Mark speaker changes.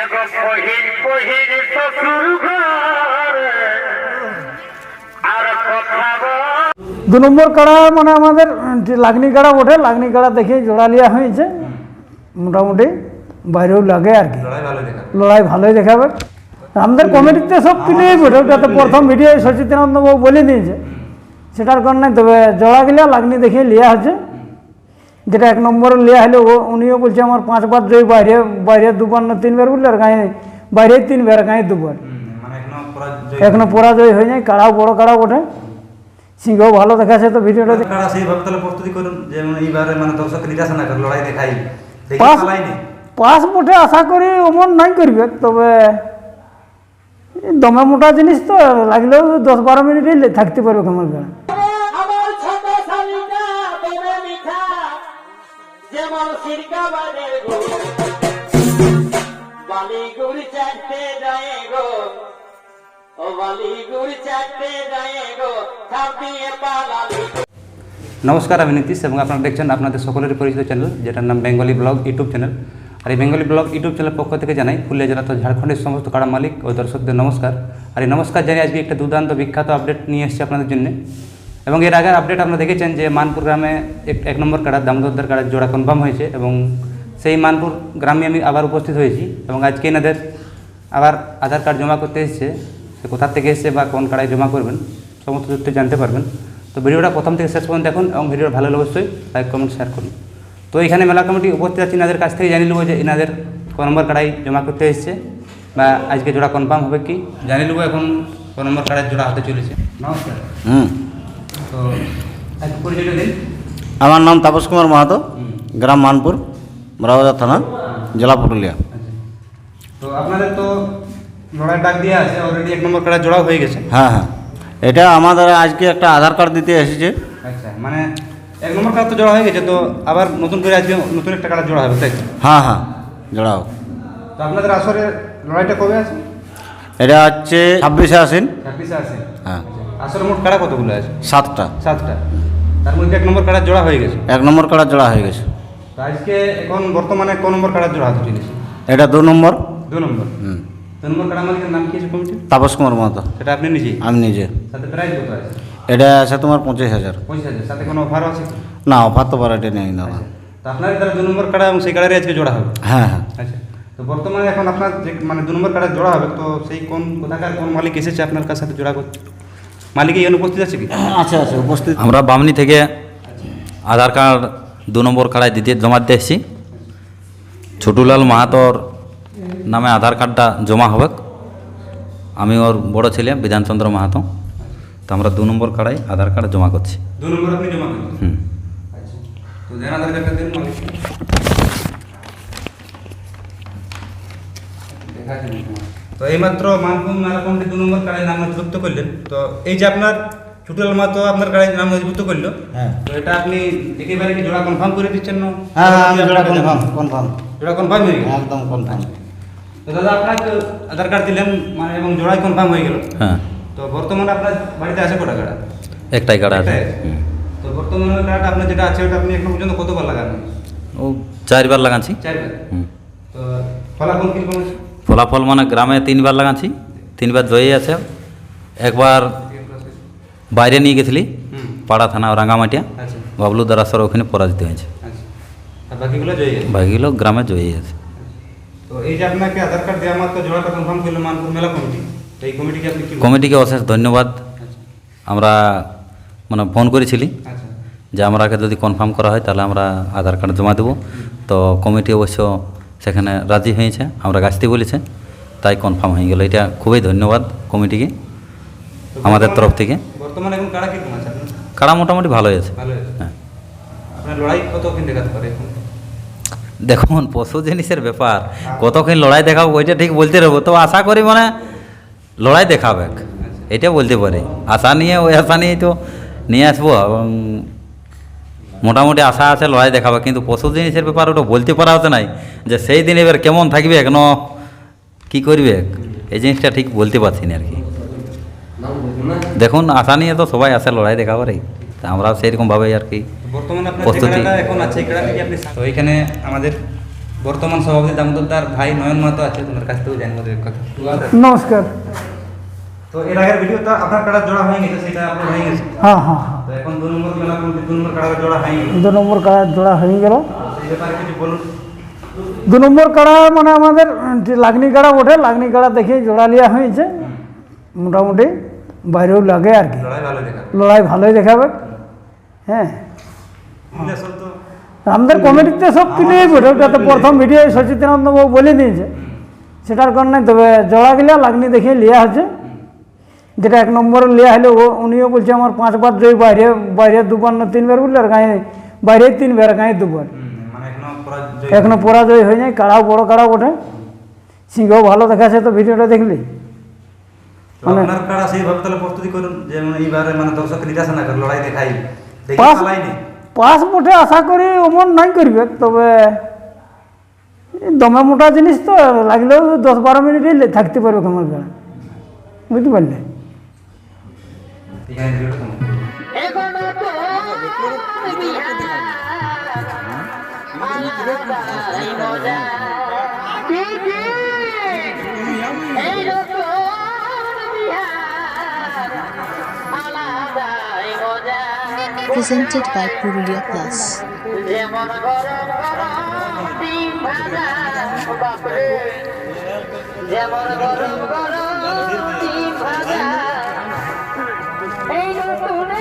Speaker 1: এগো পহিল পহিল শ্বশুর ঘর। আর কথা
Speaker 2: দু নম্বর কাড়া মানে আমাদের যে লাগনি কাড়া ওঠে লাগনি কাড়া দেখে জোড়া লিয়া হয়েছে। মোটামুটি বাইরেও লাগে আর কি। লড়াই ভালোই দেখাবে। আমাদের কমিটিতে সব ক্লিয়ার বটে ওটাতে প্রথম ভিডিও সচিতানন্দ বাবু বলে দিয়েছে। সেটার কারণে তবে জোড়া গিলা লাগনি দেখে লিয়া হচ্ছে যেটা এক নম্বরে লিয়া হলে উনিও বলছে আমার পাঁচবার জয় বাইরে বাইরে দুবার না তিনবার বললে আর গায়ে বাইরে তিনবার গায়ে দুবার।
Speaker 3: মানে এখনও পুরা
Speaker 2: পরাজয় হয়ে যায় কাড়াও বড় কাড়াও ওঠে সিংহ ভালো দেখাচ্ছে তো ভিডিওটা। দেখে।
Speaker 3: সেইভাবে তাহলে প্রস্তুতি করুন যে মানে এইবারে মানে দর্শক নিরাশা না করে লড়াই দেখাই।
Speaker 2: পাস পাস মোটে আশা করি অমন নাই করবে তবে দমে মোটা জিনিস তো লাগলেও দশ বারো মিনিটই থাকতে পারবে আমার গাড়ি
Speaker 1: যেমন সিরকা গো। চাটতে যায় গো।
Speaker 3: নমস্কার, আমি নীতিশ এবং আপনারা দেখছেন আপনাদের সকলের পরিচিত চ্যানেল যেটার নাম বেঙ্গলি ব্লগ ইউটিউব চ্যানেল আর এই বেঙ্গলি ব্লগ ইউটিউব চ্যানেল পক্ষ থেকে জানাই পুরুলিয়া জেলা তো ঝাড়খণ্ডের সমস্ত কাড়া মালিক ও দর্শকদের নমস্কার। আর এই নমস্কার জানিয়ে আজকে একটা দুর্দান্ত বিখ্যাত আপডেট নিয়ে এসেছি আপনাদের জন্য। এবং এর আগের আপডেট আপনারা দেখেছেন যে মানপুর গ্রামে এক এক নম্বর কাড়া দামোদরদার কাড়ার জোড়া কনফার্ম হয়েছে এবং সেই মানপুর গ্রামে আমি আবার উপস্থিত হয়েছি এবং আজকে এনাদের আবার আধার কার্ড জমা করতে এসেছে। সে কোথা থেকে এসেছে বা কোন কাড়ায় জমা করবেন সমস্ত তথ্য জানতে পারবেন। তো ভিডিওটা প্রথম থেকে শেষ পর্যন্ত দেখুন এবং ভিডিওটা ভালো লাগলে অবশ্যই লাইক কমেন্ট শেয়ার করুন। তো এখানে মেলা কমিটি উপস্থিত আছে এনাদের কাছ থেকে জানিয়ে নেব যে এনাদের ক নম্বর কাড়াই জমা করতে এসেছে বা আজকে জোড়া কনফার্ম হবে কি? জানিয়ে নেব এখন ক নম্বর কাড়াই জোড়া হতে চলেছে। নমস্কার।
Speaker 4: হুম।
Speaker 3: তো দিন।
Speaker 4: আমার নাম তাপস কুমার মাহাতো গ্রাম মানপুর বড়াবাজার থানা জেলা পুরুলিয়া।
Speaker 3: তো আপনাদের তো লড়াই ডাক দিয়ে আছে অলরেডি এক নম্বর কাড়া জোড়া হয়ে গেছে।
Speaker 4: হ্যাঁ হ্যাঁ। এটা আমাদের আজকে একটা আধার কার্ড দিতে এসেছে।
Speaker 3: আচ্ছা মানে এক নম্বর কার্ড তো জোড়া হয়ে গেছে তো আবার নতুন করে আজকে নতুন একটা কাড়া জোড়া হবে তাই?
Speaker 4: হ্যাঁ হ্যাঁ জোড়াও
Speaker 3: তো আপনাদের আসরে লড়াইটা কবে আছে?
Speaker 4: এটা হচ্ছে ছাব্বিশে আসেন
Speaker 3: ছাব্বিশে আছে
Speaker 4: হ্যাঁ।
Speaker 3: আসরে মোট কাড়া কতগুলো আছে?
Speaker 4: সাতটা।
Speaker 3: সাতটা। তার মধ্যে এক নম্বর কাড়া জোড়া হয়ে গেছে?
Speaker 4: এক নম্বর কার্ড জোড়া হয়ে গেছে।
Speaker 3: তো আজকে এখন বর্তমানে ক নম্বর কাড়া জোড়া হতে চলেছে
Speaker 4: এটা দু নম্বর।
Speaker 3: দু নম্বর।
Speaker 4: হুম।
Speaker 3: দু নম্বর কাড়া মালিকের নাম কি আছে কমিটি
Speaker 4: তাপস কুমার মাহাতো
Speaker 3: সেটা আপনি নিজেই
Speaker 4: আমি নিজে।
Speaker 3: সাথে প্রাইস কত আছে?
Speaker 4: এটা আছে তোমার পঁচিশ হাজার।
Speaker 3: পঁচিশ হাজার। সাথে কোনো অফারও আছে?
Speaker 4: না অফার তো বারাটে নেই দাদা
Speaker 3: তো আপনার তারা দু নম্বর কাড়া এবং সেই কাড়ারই আজকে জোড়া হবে?
Speaker 4: হ্যাঁ হ্যাঁ।
Speaker 3: আচ্ছা। তো বর্তমানে এখন আপনার যে মানে দু নম্বর কার্ডে জোড়া হবে তো সেই কোন কোথাকার কোন মালিক এসেছে আপনার কাছে সাথে জোড়া করতে? মালিক এই অনুপস্থিত আছে কি?
Speaker 4: আচ্ছা আচ্ছা উপস্থিত।
Speaker 5: আমরা বামনি থেকে আধার কার্ড দু নম্বর কাড়ায় দিতে জমা দিতে এসেছি। ছোটুলাল মাহাতোর নামে আধার কার্ডটা জমা হবে। আমি ওর বড় ছেলে বিধানচন্দ্র মাহাতো। তো আমরা দু নম্বর কাড়ায় আধার কার্ড জমা করছি।
Speaker 3: দু নম্বর আপনি জমা করবেন
Speaker 5: হুম।
Speaker 3: আচ্ছা। তো দেন আধার কার্ডটা দিন মালিক। তো এইমাত্র মানভূম কমিটি দু নম্বর কার্ডের নাম নথিভুক্ত করলেন। তো এই যে আপনার ছোটুলাল মাহাতো আপনার কার্ডের নাম নথিভুক্ত করল
Speaker 4: হ্যাঁ।
Speaker 3: তো এটা আপনি একেবারে কি জোড়া কনফার্ম করে দিচ্ছেন না?
Speaker 4: হ্যাঁ হ্যাঁ আমি জোড়া কনফার্ম কনফার্ম
Speaker 3: জোড়া কনফার্ম হয়ে গেল?
Speaker 4: একদম কনফার্ম
Speaker 3: তো দাদা আপনার তো আধার কার্ড দিলেন মানে এবং জোড়াই কনফার্ম হয়ে গেল।
Speaker 5: হ্যাঁ।
Speaker 3: তো বর্তমানে আপনার বাড়িতে আছে কটা কাড়া
Speaker 5: একটাই কার্ড আছে।
Speaker 3: তো বর্তমানে কার্ড আপনার যেটা আছে ওটা আপনি এখন পর্যন্ত কতবার লাগান?
Speaker 5: ও চারবার লাগাচ্ছি।
Speaker 3: চারবার?
Speaker 5: হুম।
Speaker 3: তো ফলাফল কীরকম আছে
Speaker 5: ফলাফল মানে গ্রামে তিনবার লাগাচ্ছি তিনবার জয়ী আছে। একবার বাইরে নিয়ে গেছিলি পাড়া থানা রাঙ্গামাটিয়া।
Speaker 3: আচ্ছা।
Speaker 5: বাবলু দারাসর ওখানে পরাজিত হয়েছে।
Speaker 3: আচ্ছা। বাকিগুলো
Speaker 5: গ্রামে জয়ী আছে।
Speaker 3: তো এই যে আপনাকে আধার কার্ড দেওয়া মাত্র জোড়াটা কনফার্ম করল মানপুর মেলা কমিটি। এই কমিটিকে আপনি
Speaker 5: কমিটিকে অশেষ ধন্যবাদ।
Speaker 3: আচ্ছা।
Speaker 5: আমরা মানে ফোন করেছিলি যে আমরাকে যদি কনফার্ম করা হয় তাহলে আমরা আধার কার্ড জমা দেবো। তো কমিটি অবশ্য সেখানে রাজি হয়েছে আমরা গাছতে বলেছে তাই কনফার্ম হয়ে গেল। এটা খুবই ধন্যবাদ কমিটিকে আমাদের তরফ থেকে।
Speaker 3: বর্তমানে এখন কারা কীরকম আছে
Speaker 5: কারা মোটামুটি ভালোই আছে। হ্যাঁ।
Speaker 3: আপনার লড়াই কতক্ষণ দেখাতে পারে এখন?
Speaker 5: দেখুন পশু জিনিসের ব্যাপার। কতক্ষণ লড়াই দেখাবো ওইটা ঠিক বলতে রবো তো আশা করি মানে লড়াই দেখাবে। এটা বলতে পারি। আশা নিয়ে ওই আশা নিয়েই তো নিয়ে আসব। এবং মোটামুটি আশা আছে লড়াই দেখাবে। কিন্তু পশু জিনিসের ব্যাপার ওটা বলতে পারা হতে নাই যে সেই দিন এবার কেমন থাকবে কেন কি করবে? এই জিনিসটা ঠিক বলতে পারছি না আর কি। দেখুন আশা নিয়ে তো সবাই আসে লড়াই দেখাবারই তা আমরাও সেইরকমভাবেই আর কি
Speaker 3: বর্তমানে
Speaker 5: প্রস্তুতি।
Speaker 3: এখন আছে তো এখানে আমাদের বর্তমান সভাপতি দামোদর তার ভাই নয়ন মাহাতো আছে তোমার কাছ থেকেও জানব কথা।
Speaker 2: নমস্কার।
Speaker 3: তো এর আগের ভিডিওটা আপনার কাড়া জোড়া হয়ে গেছে সেটা আপনার হয়ে গেছে।
Speaker 2: হ্যাঁ হ্যাঁ।
Speaker 3: এখন দু নম্বর মেলা করতে দু নম্বর কাড়া জোড়া হয়ে গেছে
Speaker 2: দু নম্বর কাড়া জোড়া হয়ে গেল।
Speaker 3: এই ব্যাপারে কিছু বলুন।
Speaker 2: দু নম্বর কাড়া মানে আমাদের লাগনি কাড়া ওঠে লাগনি কাড়া দেখে জোড়া লিয়া হয়েছে। মোটামুটি বাইরেও লাগে আর কি।
Speaker 3: লড়াই
Speaker 2: ভালোই দেখাবে। হ্যাঁ। আমাদের কমিটিতে সব ক্লিয়ার করে ওটা প্রথম ভিডিও সচিতানন্দ বাবু বলে দিয়েছে। সেটার কারণে তবে জোড়া গিলা লাগনি দেখে লিয়া হচ্ছে যেটা এক নম্বরে লিয়া হলো উনিও বলছে আমার পাঁচবার জয় বাইরে বাইরে দুবার না তিনবার বললে আর গায়ে বাইরে তিনবার গায়ে দুবার।
Speaker 3: মানে এখনও পরাজয়
Speaker 2: হয়ে যায় কাড়াও বড় কাড়াও ওঠে সিংহও ভালো দেখাচ্ছে তো ভিডিওটা দেখলি?
Speaker 3: তো কাড়া সেইভাবে তাহলে প্রস্তুতি করুন যে মানে এইবারে মানে দর্শক নিরাশা না করে লড়াই দেখাই।
Speaker 2: পাস পাস মোটে আশা করি অমন নাই করবে তবে দমে মোটা জিনিস তো লাগলেও দশ বারো মিনিটই থাকতে পারবে আমার বুঝতে পারলে?
Speaker 1: আলাদাই মজা
Speaker 6: presented by Purulia Plus.
Speaker 1: যেমন গরম গরম ডিম ভাজা বাপরে গরম গরম ভাজা এই নতুন